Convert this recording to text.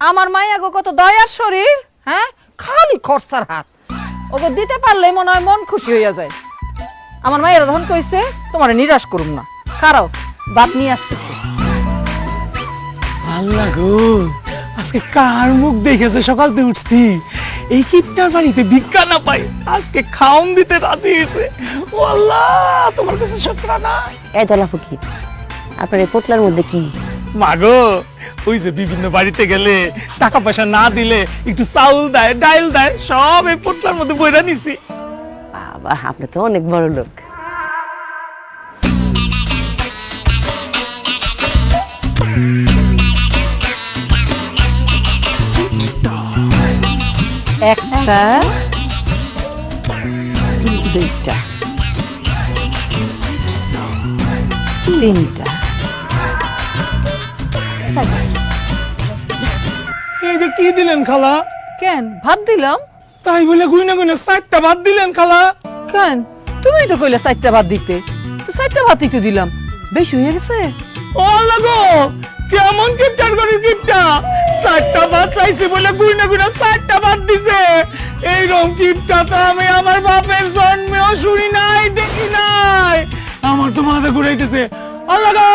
আমার মাইয়া গো কত দয়ার শরীর হ্যাঁ? খালি খরচার হাত। ওকে দিতে পারলে মনে হয় মন খুশি হইয়া যায়। আমার মায়ের ধন কইছে তোমার নিরাশ করুম না। খারাও বাপ নিয়ে আসতেছে। আল্লাহ গো আজকে কার মুখ দেখেছে? সকাল থেকে উঠছি এই কিপটার বাড়িতে ভিক্ষা না পাই। আজকে খাওন দিতে রাজি হয়েছে ও আল্লাহ তোমার কাছে শুকরানা এই দলা ফকির আপনার এই পোটলার মধ্যে কি? মাগো, ওই যে বিভিন্ন বাড়িতে গেলে টাকা পয়সা না দিলে একটু চাউল দেয়, ডাইল দেয়, সব এই পোটলার মধ্যে বইরা নিছি। বাবা, আপনি তো অনেক বড় লোক। একটা, দুইটা, তিনটা। এইটা কি দিলেন খালা? কেন? ভাত দিলাম? তাই বলে গুইনা গুইনা চারটা ভাত দিলেন খালা। কেন? তুমি তো কইলে চারটা ভাত দিতে। তো চারটা ভাতই তো দিলাম। বেশি হয়ে গেছে? ও আল্লাহ গো কেমন কিপটার করে কিপটা? চারটা ভাত চাইছে বলে গুইনা গুইনা চারটা ভাত দিছে। এইরকম কিপটা তো আমি আমার বাপের জন্মেও শুনি নাই দেখি নাই। আমার তো মাথা ঘুরাইতেছে। আল্লাহ গো!